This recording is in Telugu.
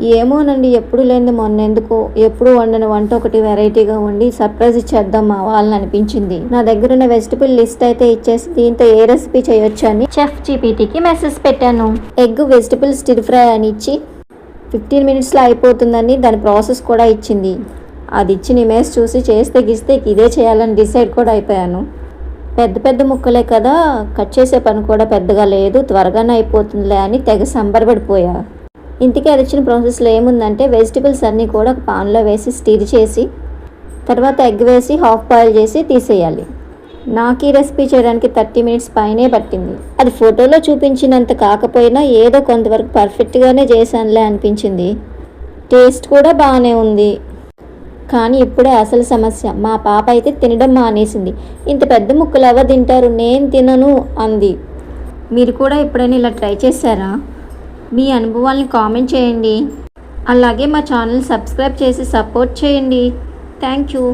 ఏమోనండి ఎప్పుడు లేనిది మొన్న ఎందుకో ఎప్పుడు వండని వంట ఒకటి వెరైటీగా వండి సర్ప్రైజ్ ఇచ్చేద్దాం మా వాళ్ళని అనిపించింది. నా దగ్గర ఉన్న వెజిటబుల్ లిస్ట్ అయితే ఇచ్చేసి దీంతో ఏ రెసిపీ చేయొచ్చు అని చెఫ్ జీపీటీకి మెసేజ్ పెట్టాను. ఎగ్ వెజిటబుల్ స్టిర్ ఫ్రై అని ఇచ్చి ఫిఫ్టీన్ మినిట్స్లో అయిపోతుందని దాని ప్రాసెస్ కూడా ఇచ్చింది. అది ఇచ్చిన ఇమేజ్ చూసి చేస్తే గిస్తే ఇదే చేయాలని డిసైడ్ కూడా అయిపోయాను. పెద్ద పెద్ద ముక్కలే కదా కట్ చేసే పని కూడా పెద్దగా లేదు త్వరగానే అయిపోతుందిలే అని తెగ సంబరపడిపోయా. ఇంటికి అరిచిన ప్రాసెస్లో ఏముందంటే వెజిటబుల్స్ అన్నీ కూడా ఒక పాన్లో వేసి స్టీర్ చేసి తర్వాత ఎగ్ వేసి హాఫ్ బాయిల్ చేసి తీసేయాలి. నాకు ఈ రెసిపీ చేయడానికి థర్టీ మినిట్స్ పైనే పట్టింది. అది ఫోటోలో చూపించినంత కాకపోయినా ఏదో కొంతవరకు పర్ఫెక్ట్గానే చేశానులే అనిపించింది. టేస్ట్ కూడా బాగానే ఉంది. కానీ ఇప్పుడే అసలు సమస్య. మా పాప అయితే తినడం మానేసింది. ఇంత పెద్ద ముక్కలు ఎవరు తింటారు? నేను తినను అంది. మీరు కూడా ఎప్పుడైనా ఇలా ట్రై చేశారా? మీ అనుభవాలను కామెంట్ చేయండి. అలాగే మా ఛానల్ సబ్స్క్రైబ్ చేసి సపోర్ట్ చేయండి. Thank you.